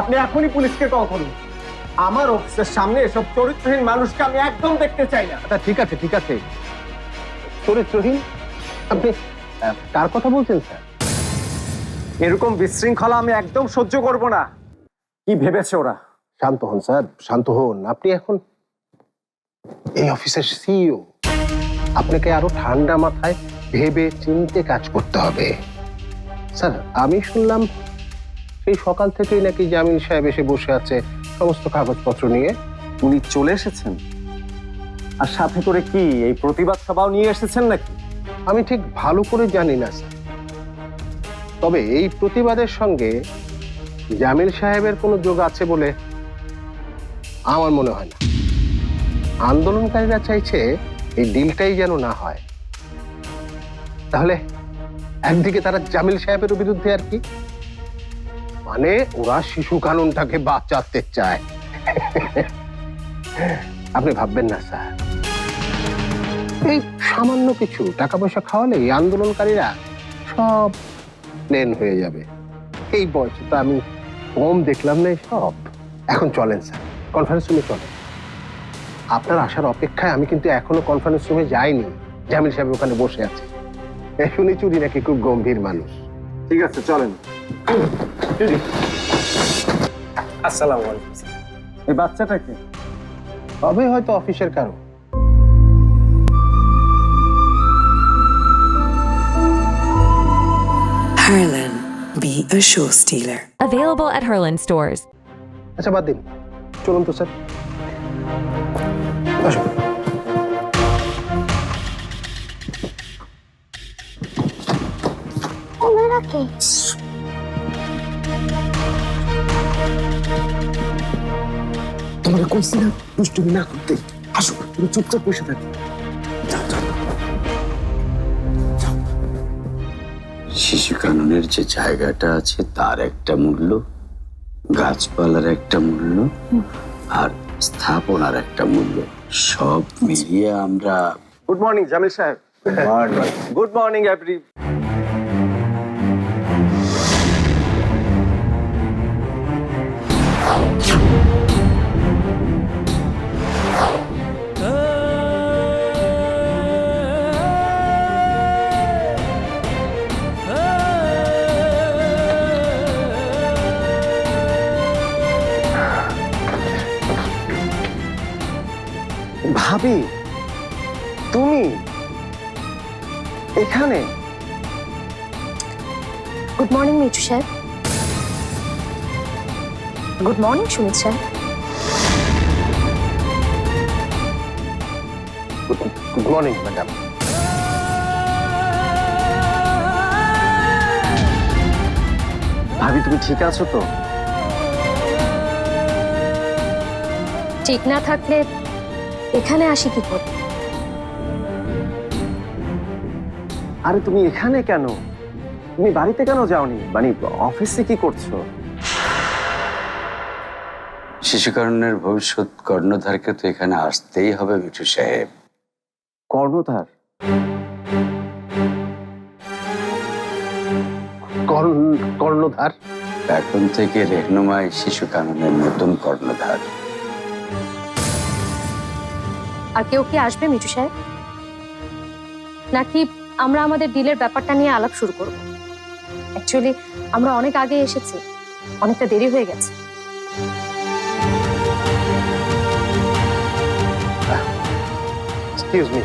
আপনি এখনই পুলিশকে কল করুন। আমার অফিসের সামনে এসব চরিত্রহীন মানুষকে আমি একদম দেখতে চাই না। আচ্ছা ঠিক আছে ঠিক আছে। চরিত্রহীন? আপনি আহ, কার কথা বলছেন স্যার? এরকম বিশৃঙ্খলা আমি একদম সহ্য করব না। কি ভেবেছে ওরা? শান্ত হন স্যার শান্ত হন। আপনি এখন এই অফিসের সিইও আপনাকে আরও ঠান্ডা মাথায় ভেবে চিনতে কাজ করতে হবে। স্যার আমি শুনলাম সেই সকাল থেকেই নাকি জামিল সাহেব এসে বসে আছে সমস্ত কাগজপত্র নিয়ে। উনি চলে এসেছেন? আর সাথে করে কি এই প্রতিবাদ সভাও নিয়ে এসেছেন নাকি? আমি ঠিক ভালো করে জানি না স্যার। তবে এই প্রতিবাদের সঙ্গে জামিল সাহেবের কোনো যোগ আছে বলে আমার মনে হয় না। আন্দোলনকারীরা চাইছে এই ডিলটাই যেন না হয়। তাহলে একদিকে তারা জামিল সাহেবের বিরুদ্ধে আর কি? মানে ওরা শিশু কানুনটাকে বাঁচাতে চায়। আপনি ভাববেন না, স্যার। এই সামান্য কিছু টাকা পয়সা খাওয়ালে আন্দোলনকারীরা সব প্লেন হয়ে যাবে। এই বয়সে তো আমি কম দেখলাম না সব এখন চলেন, স্যার। কনফারেন্স রুমে চলেন। আপনার আসার অপেক্ষায় আমি কিন্তু এখনও কনফারেন্স রুমে যাইনি, জামিল সাহেব ওখানে বসে আছে। শুনে চুরি নাকি খুব গম্ভীর মানুষ। ঠিক আছে, চলেন। আসসালামু আলাইকুম এই বাচ্চাটাকে তবে হয়তো অফিসের কারও। Harlan, be a show stealer. Available at Herland stores. আচ্ছা বাদ দিন। চলুন তো স্যার। আসুন। ওনারা কে? তোমাকে কইছি না দুষ্টুমি না করতে। আসো তুমি চুপচাপ বসে থাকি। যাও যাও। শিশু কাননের যে জায়গাটা আছে তার একটা মূল্য গাছপালার একটা মূল্য আর স্থাপনার একটা মূল্য। সব মিলিয়ে আমরা গুড মর্নিং জামিল সাহেব। গুড মর্নিং এভরি ভাবি তুমি এখানে? Good morning Mithu sir good morning Sumit sir good morning madam ভাবি তুমি ঠিক আছো তো? ঠিক না থাকলে এখানে আসি কি করে? আরে তুমি এখানে কেন? তুমি বাড়িতে কেন যাওনি? মানে অফিসে কি করছ? শিশু কাননের ভবিষ্যৎ কর্ণধারকে তো এখানে আসতেই হবে মিঠু সাহেব। কর্ণধার? কর্ণ- কর্ণধার? এখন থেকে রেহনুমাই শিশু কাননের নতুন কর্ণধার। আর কেউ কি আসবে, মিঠু সাহেব? নাকি আমরা আমাদের ডিলের ব্যাপারটা নিয়ে আলাপ শুরু করব? অ্যাকচুয়ালি আমরা অনেক আগে এসেছি। অনেকটা দেরি হয়ে গেছে। Excuse me